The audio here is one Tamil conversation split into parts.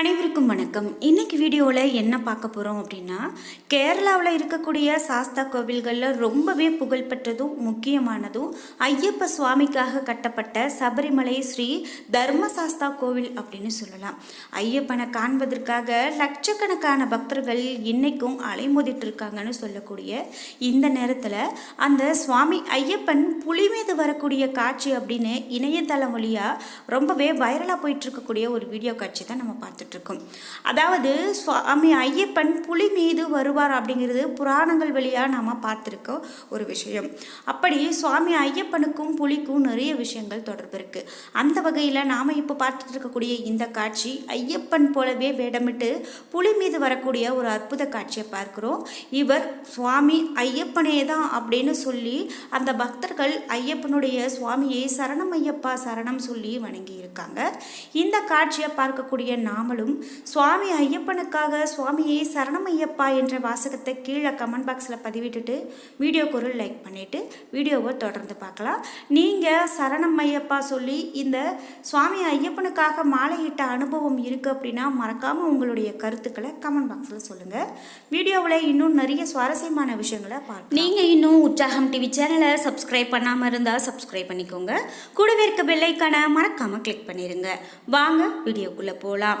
அனைவருக்கும் வணக்கம். இன்னைக்கு வீடியோவில் என்ன பார்க்க போகிறோம் அப்படின்னா கேரளாவில் இருக்கக்கூடிய சாஸ்தா கோவில்களில் ரொம்பவே புகழ்பெற்றதும் முக்கியமானதும் ஐயப்ப சுவாமிக்காக கட்டப்பட்ட சபரிமலை ஸ்ரீ தர்மசாஸ்தா கோவில் அப்படின்னு சொல்லலாம். ஐயப்பனை காண்பதற்காக லட்சக்கணக்கான பக்தர்கள் இன்னைக்கும் அலைமோதிட்டு இருக்காங்கன்னு சொல்லக்கூடிய இந்த நேரத்தில் அந்த சுவாமி ஐயப்பன் புலி மீது வரக்கூடிய காட்சி அப்படின்னு இணையதளம் வழியாக ரொம்பவே வைரலாக போயிட்டு இருக்கக்கூடிய ஒரு வீடியோ காட்சி தான் நம்ம பார்த்துட்டு இருக்கோம் அதாவது சுவாமி ஐயப்பன் புலி மீது வருவார் அப்படிங்கிறது புராணங்கள் வழியாக நாம் பார்த்துருக்கோம் ஒரு விஷயம். அப்படி சுவாமி ஐயப்பனுக்கும் புலிக்கும் நிறைய விஷயங்கள் தொடர்பு இருக்குது அந்த வகையில் நாம் இப்போ பார்த்துட்டு இருக்கக்கூடிய இந்த காட்சி ஐயப்பன் போலவே வேடமிட்டு புலி மீது வரக்கூடிய ஒரு அற்புத காட்சியை பார்க்குறோம். இவர் சுவாமி ஐயப்பனே தான் அப்படின்னு சொல்லி அந்த பக்தர்கள் ஐயப்பனுடைய சுவாமியை சரணம் ஐயப்பா சரணம் சொல்லி வணங்கி இருக்காங்க இந்த காட்சியை பார்க்கக்கூடிய நாமளும் சுவாமி ஐயப்பனுக்காக சுவாமியை சரணம் ஐயப்பா என்ற வாசகத்தை கீழே கமெண்ட் பாக்ஸில் பதிவிட்டுட்டு வீடியோக்கு ஒரு லைக் பண்ணிவிட்டு வீடியோவை தொடர்ந்து பார்க்கலாம். நீங்கள் சரணம் ஐயப்பா சொல்லி இந்த சுவாமி ஐயப்பனுக்காக மாலையிட்ட அனுபவம் இருக்குது அப்படின்னா மறக்காமல் உங்களுடைய கருத்துக்களை கமெண்ட் பாக்ஸில் சொல்லுங்கள் வீடியோவில் இன்னும் நிறைய சுவாரஸ்யமான விஷயங்களை பார்க்கலாம். நீங்கள் இன்னும் உற்சாகம் டிவி சேனலை சப்ஸ்கிரைப் பண்ணாமல் இருந்தால் சப்ஸ்கிரைப் பண்ணிக்கோங்க. கூடவே இருக்க பெல்லைக்கான மறக்காமல் கிளிக் பண்ணிடுங்க வாங்க வீடியோக்குள்ளே போகலாம்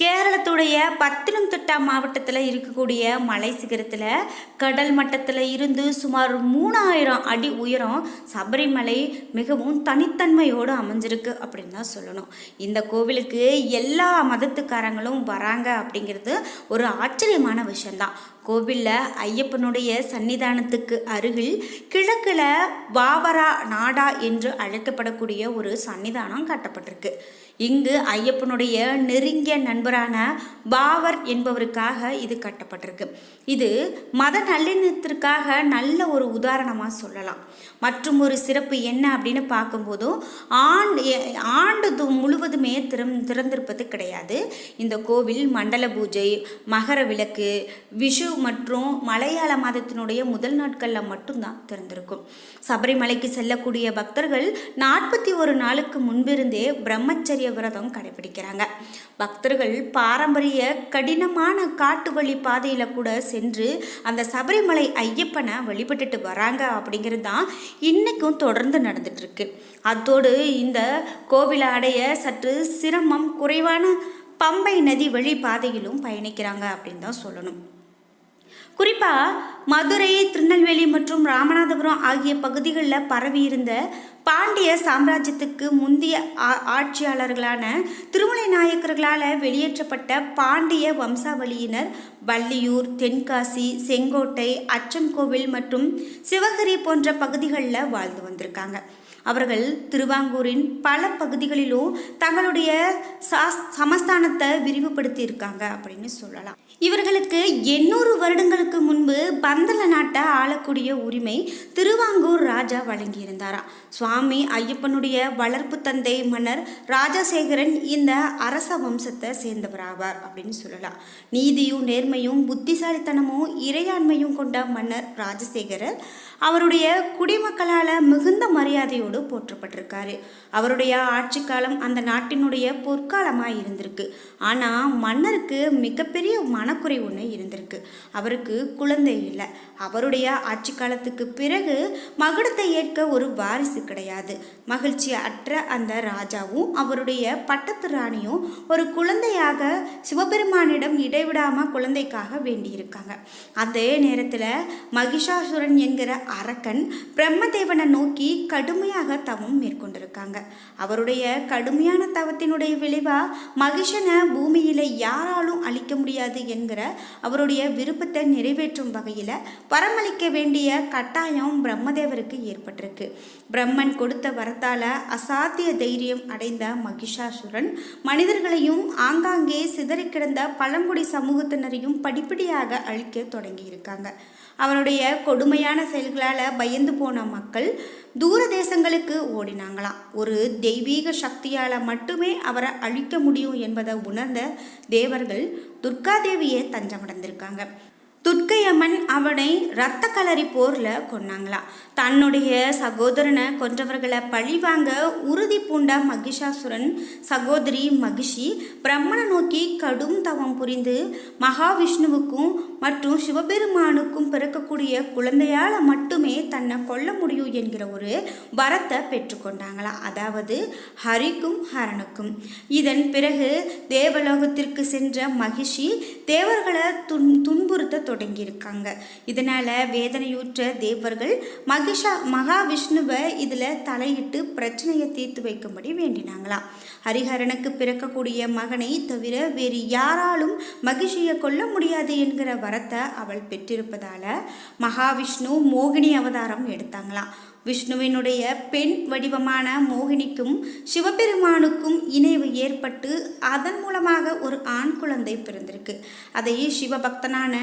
கேரளத்துடைய பத்தனம்திட்டா மாவட்டத்தில் இருக்கக்கூடிய மலை சிகரத்தில் கடல் மட்டத்தில் இருந்து சுமார் மூணாயிரம் அடி உயரம் சபரிமலை மிகவும் தனித்தன்மையோடு அமைஞ்சிருக்கு அப்படின்னு தான் சொல்லணும். இந்த கோவிலுக்கு எல்லா மதத்துக்காரங்களும் வராங்க அப்படிங்கிறது ஒரு ஆச்சரியமான விஷயந்தான் கோவிலில் ஐயப்பனுடைய சன்னிதானத்துக்கு அருகில் கிழக்கில் வாவரா நாடா என்று அழைக்கப்படக்கூடிய ஒரு சன்னிதானம் கட்டப்பட்டிருக்கு. இங்கு ஐயப்பனுடைய நெருங்கிய நண்பரான பாவர் என்பவருக்காக இது கட்டப்பட்டிருக்கு. இது மத நல்லிணத்திற்காக நல்ல ஒரு உதாரணமாக சொல்லலாம். மற்றும் ஒரு சிறப்பு என்ன அப்படின்னு பார்க்கும்போதும் ஆண்டு ஆண்டு முழுவதுமே திறம் திறந்திருப்பது கிடையாது. இந்த கோவில் மண்டல பூஜை மகர விளக்கு விஷு மற்றும் மலையாள மாதத்தினுடைய முதல் நாட்களில் மட்டும்தான் திறந்திருக்கும். சபரிமலைக்கு செல்லக்கூடிய பக்தர்கள் நாற்பத்தி ஒரு நாளுக்கு முன்பிருந்தே பிரம்மச்சரிய விரதம் கடைபிடிக்கிறாங்க. பக்தர்கள் பாரம்பரிய கடினமான காட்டு வழி பாதையில் கூட சென்று அந்த சபரிமலை ஐயப்பனை வழிபட்டுட்டு வராங்க அப்படிங்கிறது தான் இன்றைக்கும் தொடர்ந்து நடந்துட்டு இருக்கு அதோடு இந்த கோவிலை அடைய சற்று சிரமம் குறைவான பம்பை நதி வழி பாதையிலும் பயணிக்கிறாங்க அப்படின்னு தான் சொல்லணும். குறிப்பாக மதுரை திருநெல்வேலி மற்றும் ராமநாதபுரம் ஆகிய பகுதிகளில் பரவியிருந்த பாண்டிய சாம்ராஜ்யத்துக்கு முந்தைய ஆட்சியாளர்களான திருமலை நாயக்கர்களால் வெளியேற்றப்பட்ட பாண்டிய வம்சாவளியினர் வள்ளியூர் தென்காசி செங்கோட்டை அச்சன்கோவில் மற்றும் சிவகிரி போன்ற பகுதிகளில் வாழ்ந்து வந்திருக்காங்க. அவர்கள் திருவாங்கூரின் பல பகுதிகளிலும் தங்களுடைய சாஸ் சமஸ்தானத்தை விரிவுபடுத்தி இருக்காங்க அப்படின்னு சொல்லலாம். இவர்களுக்கு எண்ணூறு வருடங்களுக்கு முன்பு பந்தல நாட்டை ஆளக்கூடிய உரிமை திருவாங்கூர் ராஜா வழங்கியிருந்தாராம். சுவாமி ஐயப்பனுடைய வளர்ப்பு தந்தை மன்னர் ராஜசேகரன் இந்த அரச வம்சத்தை சேர்ந்தவராவார் அப்படின்னு சொல்லலாம். நீதியும் நேர்மையும் புத்திசாலித்தனமும் இறையாண்மையும் கொண்ட மன்னர் ராஜசேகரர் அவருடைய குடிமக்களால் மிகுந்த மரியாதையோடு போற்றப்பட்டிருக்காரு. அவருடைய ஆட்சி காலம் அந்த நாட்டினுடைய பொற்காலமாக இருந்திருக்கு. ஆனால் மன்னருக்கு மிகப்பெரிய மனக்குறை ஒன்று இருந்திருக்கு. அவருக்கு குழந்தை இல்லை. அவருடைய ஆட்சி காலத்துக்கு பிறகு மகுடத்தை ஏற்க ஒரு வாரிசு கிடையாது மகிழ்ச்சி அற்ற அந்த ராஜாவும் அவருடைய பட்டத்து ராணியும் ஒரு குழந்தையாக சிவபெருமானிடம் இடைவிடாமல் குழந்தைக்காக வேண்டியிருக்காங்க. அதே நேரத்தில் மகிஷாசுரன் என்கிற அரக்கன் பிரம்மதேவனை நோக்கி கடுமையாக தவம் மேற்கொண்டிருக்காங்க. அவருடைய கடுமையான தவத்தினுடைய விளைவாக மகிஷனை பூமியில் யாராலும் அழிக்க முடியாது என்கிற அவருடைய விருப்பத்தை நிறைவேற்றும் வகையில் பரமளிக்க வேண்டிய கட்டாயம் பிரம்மதேவருக்கு ஏற்பட்டிருக்கு. பிரம்மன் கொடுத்த வரத்தால அசாத்திய தைரியம் அடைந்த மகிஷாசுரன் மனிதர்களையும் ஆங்காங்கே சிதறி கிடந்த பழங்குடி சமூகத்தினரையும் படிப்படியாக அழிக்க தொடங்கி இருக்காங்க அவனுடைய கொடுமையான செயல்களால் பயந்து போன மக்கள் தூர தேசங்களுக்கு ஓடினாங்களாம். ஒரு தெய்வீக சக்தியால் மட்டுமே அவரை அழிக்க முடியும் என்பதை உணர்ந்த தேவர்கள் துர்காதேவியை தஞ்சமடைந்திருக்காங்க. துர்க்கையம்மன் அவனை இரத்த கலரி போரில் கொன்னாங்களாம் தன்னுடைய சகோதரனை கொன்றவர்களை பழிவாங்க உறுதி பூண்ட மகிஷாசுரன் சகோதரி மகிஷி பிரம்மனை நோக்கி கடும் தவம் புரிந்து மகாவிஷ்ணுவுக்கும் மற்றும் சிவபெருமானுக்கும் பிறக்கக்கூடிய குழந்தையால் மட்டுமே தன்னை கொல்ல முடியும் என்கிற ஒரு வரத்தை பெற்றுக்கொண்டாங்களாம் அதாவது ஹரிக்கும் ஹரனுக்கும். இதன் பிறகு தேவலோகத்திற்கு சென்ற மகிஷி தேவர்களை துன் துன்புறுத்த தொடங்கியிருக்காங்க. இதனால் வேதனையுற்ற தேவர்கள் மகிஷா மகாவிஷ்ணுவை இதில் தலையிட்டு பிரச்சனையை தீர்த்து வைக்கும்படி வேண்டினாங்களாம். ஹரிஹரனுக்கு பிறக்கக்கூடிய மகனை தவிர வேறு யாராலும் மகிஷியை கொல்ல முடியாது என்கிற வரத்தை அவள் பெற்றிருப்பதால் மகாவிஷ்ணு மோகினி அவதாரம் எடுத்தாங்களாம். விஷ்ணுவினுடைய பெண் வடிவமான மோகினிக்கும் சிவபெருமானுக்கும் இணைவு ஏற்பட்டு அதன் மூலமாக ஒரு ஆண் குழந்தை பிறந்திருக்கு. அதையே சிவபக்தனான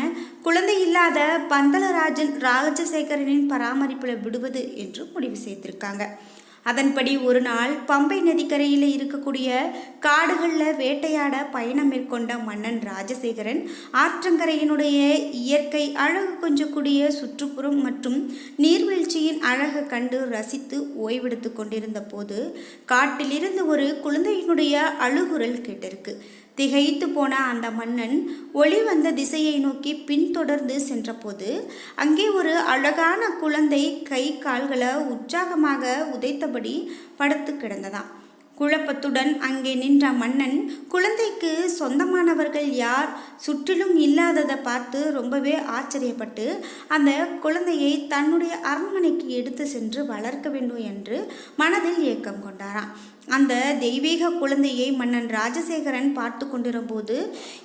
குழந்தை இல்லாத பந்தலராஜன் ராஜசேகரனின் பராமரிப்பில் விடுவது என்று முடிவு செய்திருக்காங்க. அதன்படி ஒரு நாள் பம்பை நதிக்கரையில் இருக்கக்கூடிய காடுகளில் வேட்டையாட பயணம் மேற்கொண்ட மன்னன் ராஜசேகரன் ஆற்றங்கரையினுடைய இயற்கை அழகு கொஞ்சக்கூடிய சுற்றுப்புறம் மற்றும் நீர்வீழ்ச்சியின் அழகு கண்டு ரசித்து ஓய்வெடுத்து கொண்டிருந்த போது காட்டிலிருந்து ஒரு குழந்தையினுடைய அழுகுரல் கேட்டிருக்கு. திகைத்து போன அந்த மன்னன் ஒளி வந்த திசையை நோக்கி பின்தொடர்ந்து சென்றபோது அங்கே ஒரு அழகான குழந்தை கை கால்களை உற்சாகமாக உதைத்தபடி படுத்து கிடந்ததாம். குழப்பத்துடன் அங்கே நின்ற மன்னன் குழந்தைக்கு சொந்தமானவர்கள் யார்? சுற்றிலும் இல்லாததை பார்த்து ரொம்பவே ஆச்சரியப்பட்டு அந்த குழந்தையை தன்னுடைய அரண்மனைக்கு எடுத்து சென்று வளர்க்க வேண்டும் என்று மனதில் ஏக்கம் கொண்டாராம். அந்த தெய்வீக குழந்தையை மன்னன் ராஜசேகரன் பார்த்து கொண்டிருந்தபோது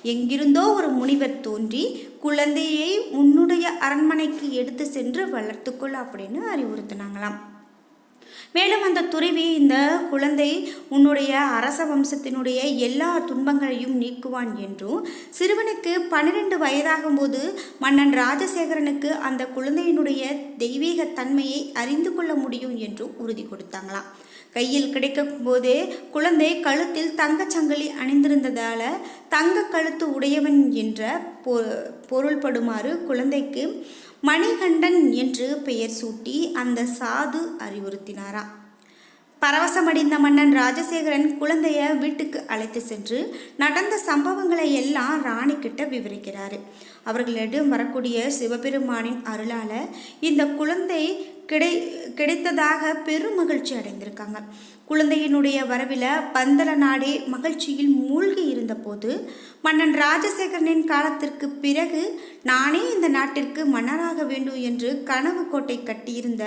எங்கிருந்தோ ஒரு முனிவர் தோன்றி குழந்தையை உன்னுடைய அரண்மனைக்கு எடுத்து சென்று வளர்த்துக்கொள் அப்படின்னு அறிவுறுத்தினாங்களாம். மேலும் அந்த துறவி இந்த குழந்தை உன்னுடைய அரச வம்சத்தினுடைய எல்லா துன்பங்களையும் நீக்குவான் என்றும் சிறுவனுக்கு பன்னிரெண்டு வயதாகும்போது மன்னன் ராஜசேகரனுக்கு அந்த குழந்தையினுடைய தெய்வீக தன்மையை அறிந்து கொள்ள முடியும் என்றும் உறுதி கொடுத்தாங்களாம் கையில் கிடைக்கும் போதே குழந்தை கழுத்தில் தங்கச்சங்கிலி அணிந்திருந்ததால் தங்க கழுத்து உடையவன் என்ற பொ பொருள்படுமாறு குழந்தைக்கு மணிகண்டன் என்று பெயர் சூட்டி அந்த சாது அறிவுறுத்தினாரா? பரவசமடைந்த மன்னன் ராஜசேகரன் குழந்தைய வீட்டுக்கு அழைத்து சென்று நடந்த சம்பவங்களை எல்லாம் ராணி கிட்ட விவரிக்கிறாரு. அவர்களிடம் வரக்கூடிய சிவபெருமானின் அருளால் இந்த குழந்தை கிடை கிடைத்ததாக பெரும் மகிழ்ச்சி அடைந்திருக்காங்க. குழந்தையினுடைய வரவில் பந்தல நாடே மகிழ்ச்சியில் மூழ்கி இருந்தபோது மன்னன் ராஜசேகரனின் காலத்திற்கு பிறகு நானே இந்த நாட்டிற்கு மன்னராக வேண்டும் என்று கனவு கோட்டை கட்டியிருந்த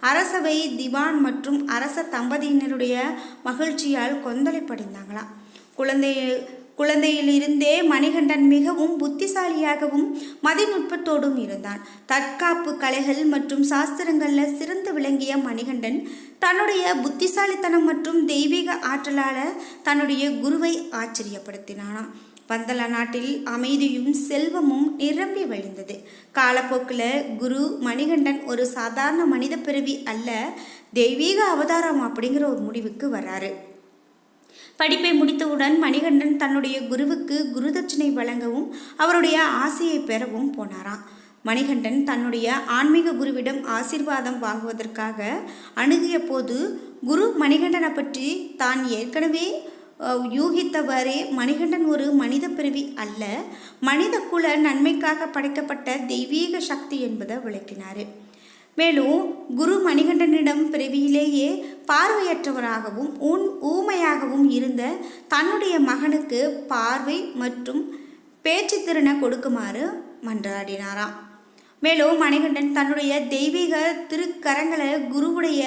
அரசவை திவான் மற்றும் அரச தம்பதியினருடைய மகிழ்ச்சியால் கொந்தளிப்படைந்தாங்களாம். குழந்தையை குழந்தையிலிருந்தே மணிகண்டன் மிகவும் புத்திசாலியாகவும் மதிநுட்பத்தோடும் இருந்தான். தற்காப்பு கலைகள் மற்றும் சாஸ்திரங்களில் சிறந்து விளங்கிய மணிகண்டன் தன்னுடைய புத்திசாலித்தனம் மற்றும் தெய்வீக ஆற்றலால் தன்னுடைய குருவை ஆச்சரியப்படுத்தினானாம். பந்தல நாட்டில் அமைதியும் செல்வமும் நிரம்பி வழிந்தது. காலப்போக்கில் குரு மணிகண்டன் ஒரு சாதாரண மனித பிறவி அல்ல தெய்வீக அவதாரம் அப்படிங்கிற ஒரு முடிவுக்கு வராரு படிப்பை முடித்தவுடன் மணிகண்டன் தன்னுடைய குருவுக்கு குருதட்சிணை வழங்கவும் அவருடைய ஆசையை பெறவும் போனாராம். மணிகண்டன் தன்னுடைய ஆன்மீக குருவிடம் ஆசிர்வாதம் வாங்குவதற்காக அணுகிய போது குரு மணிகண்டனை பற்றி தான் ஏற்கனவே யூகித்தவரே யூகித்தவாறே மணிகண்டன் ஒரு மனித பிறவி அல்ல. மனித குல நன்மைக்காக படைக்கப்பட்ட தெய்வீக சக்தி என்பதை விளக்கினார். மேலும் குரு மணிகண்டனிடம் பிறவியிலேயே பார்வையற்றவராகவும் ஊன் ஊமையாகவும் இருந்த தன்னுடைய மகனுக்கு பார்வை மற்றும் பேச்சு திறனை கொடுக்குமாறு மன்றாடினாராம். மேலும் மணிகண்டன் தன்னுடைய தெய்வீக திருக்கரங்களை குருவுடைய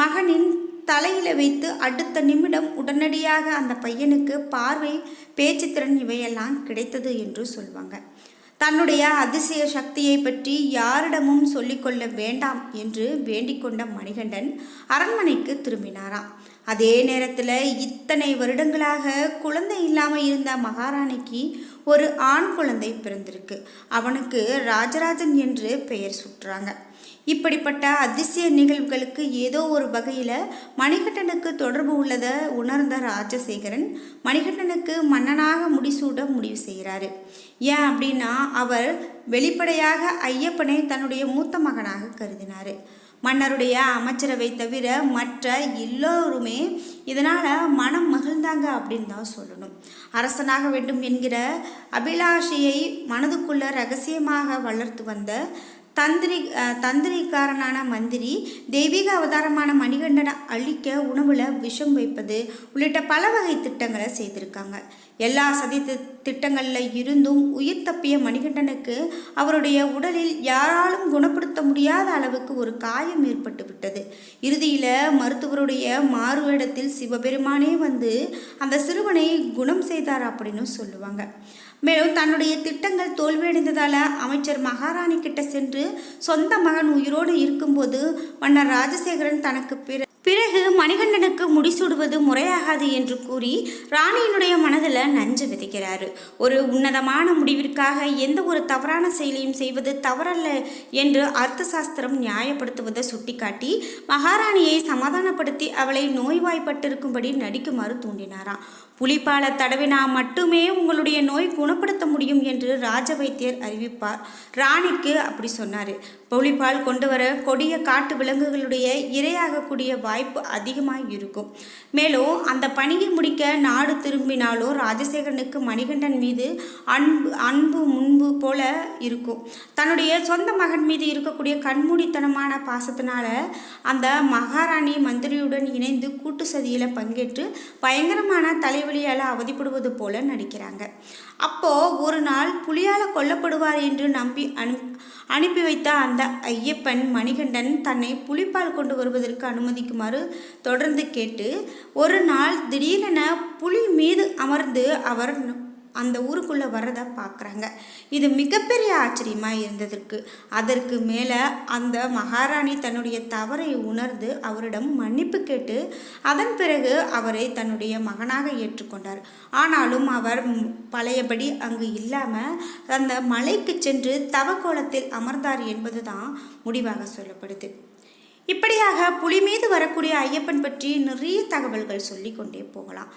மகனின் தலையில வைத்து அடுத்த நிமிடம் உடனடியாக அந்த பையனுக்கு பார்வை பேச்சுத்திறன் இவையெல்லாம் கிடைத்தது என்று சொல்வாங்க. தன்னுடைய அதிசய சக்தியை பற்றி யாரிடமும் சொல்லிக்கொள்ள வேண்டாம் என்று வேண்டிக்கொண்ட மணிகண்டன் அரண்மனைக்கு திரும்பினாராம். அதே நேரத்தில் இத்தனை வருடங்களாக குழந்தை இல்லாமல் இருந்த மகாராணிக்கு ஒரு ஆண் குழந்தை பிறந்திருக்கு. அவனுக்கு ராஜராஜன் என்று பெயர் சுட்டுறாங்க. இப்படிப்பட்ட அதிசய நிகழ்வுகளுக்கு ஏதோ ஒரு வகையில் மணிகண்டனுக்கு தொடர்பு உள்ளதை உணர்ந்த ராஜசேகரன் மணிகண்டனுக்கு மன்னனாக முடிசூட முடிவு செய்கிறாரு. ஏன் அப்படின்னா அவர் வெளிப்படையாக ஐயப்பனை தன்னுடைய மூத்த மகனாக கருதினார். மன்னருடைய அமைச்சரவை தவிர மற்ற எல்லோருமே இதனால் மனம் மகிழ்ந்தாங்க அப்படின்னு தான் சொல்லணும். அரசனாக வேண்டும் என்கிற அபிலாஷையை மனதுக்குள்ள ரகசியமாக வளர்த்து வந்த தந்திரி தந்திரிக்காரனான மந்திரி தெய்வீக அவதாரமான மணிகண்டனை அழிக்க உணவில் விஷம் வைப்பது உள்ளிட்ட பல வகை திட்டங்களை செய்திருக்காங்க. எல்லா சதி திட்டங்களில் இருந்தும் உயிர் தப்பிய மணிகண்டனுக்கு அவருடைய உடலில் யாராலும் குணப்படுத்த முடியாத அளவுக்கு ஒரு காயம் ஏற்பட்டு விட்டது. இறுதியில் மருத்துவருடைய மாறுவேடத்தில் சிவபெருமானே வந்து அந்த சிறுவனை குணம் செய்தார் அப்படின்னு சொல்லுவாங்க. மேலும் தன்னுடைய திட்டங்கள் தோல்வியடைந்ததால் அமைச்சர் மகாராணி கிட்ட சென்று சொந்த மகன் உயிரோடு இருக்கும்போது மன்னர் ராஜசேகரன் தனக்கு பிற பிறகு மணிகண்டனுக்கு முடிசூடுவது முறையாகாது என்று கூறி ராணியினுடைய மனதில் நஞ்சு விதைக்கிறாரு. ஒரு உன்னதமான முடிவிற்காக எந்த ஒரு தவறான செயலையும் செய்வது தவறல்ல என்று அர்த்த சாஸ்திரம் நியாயப்படுத்துவதை சுட்டிக்காட்டி மகாராணியை சமாதானப்படுத்தி அவளை நோய்வாய்ப்பட்டிருக்கும்படி நடிக்குமாறு தூண்டினாராம். புலிப்பால தடவினா மட்டுமே உங்களுடைய நோய் குணப்படுத்த முடியும் என்று ராஜ வைத்தியர் அறிவிப்பார். ராணிக்கு அப்படி சொன்னார். புலிப்பால் கொண்டு வர கொடிய காட்டு விலங்குகளுடைய இரையாகக்கூடிய வாய்ப்பு அதிகமாக இருக்கும். மேலும் அந்த பணியை முடிக்க நாடு திரும்பினாலும் ராஜசேகரனுக்கு மணிகண்டன் மீது அன்பு அன்பு முன்பு போல இருக்கும். தன்னுடைய சொந்த மகன் மீது இருக்கக்கூடிய கண்மூடித்தனமான பாசத்தினால அந்த மகாராணி மந்திரியுடன் இணைந்து கூட்டு சதியில் பங்கேற்று பயங்கரமான தலை தலைவலியால் அவதிப்படுவது போல நடிக்கிறாங்க. அப்போ ஒரு நாள் புலியால் கொல்லப்படுவார் என்று நம்பி அனு அனுப்பி வைத்த அந்த ஐயப்பன் மணிகண்டன் தன்னை புலிப்பால் கொண்டு வருவதற்கு அனுமதிக்குமாறு தொடர்ந்து கேட்டு ஒரு நாள் திடீரென புலி மீது அமர்ந்து அவர் அந்த ஊருக்குள்ளே வர்றதை பார்க்குறாங்க இது மிகப்பெரிய ஆச்சரியமாக இருந்ததற்கு அதற்கு மேலே அந்த மகாராணி தன்னுடைய தவறை உணர்ந்து அவரிடம் மன்னிப்பு கேட்டு அதன் பிறகு அவரை தன்னுடைய மகனாக ஏற்றுக்கொண்டார். ஆனாலும் அவர் பழையபடி அங்கு இல்லாமல் அந்த மலைக்கு சென்று தவக்கோலத்தில் அமர்ந்தார் என்பது தான் முடிவாக சொல்லப்படுது. இப்படியாக புலி மீது வரக்கூடிய ஐயப்பன் பற்றி நிறைய தகவல்கள் சொல்லி கொண்டே போகலாம்.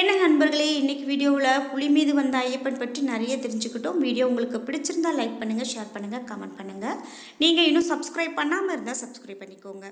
என்ன நண்பர்களே இன்றைக்கி வீடியோவில் புலி மீது வந்த ஐயப்பன் பற்றி நிறைய தெரிஞ்சுக்கிட்டோம். வீடியோ உங்களுக்கு பிடிச்சிருந்தால் லைக் பண்ணுங்கள் ஷேர் பண்ணுங்கள் கமெண்ட் பண்ணுங்கள் நீங்கள் இன்னும் சப்ஸ்கிரைப் பண்ணாமல் இருந்தால் சப்ஸ்கிரைப் பண்ணிக்கோங்க.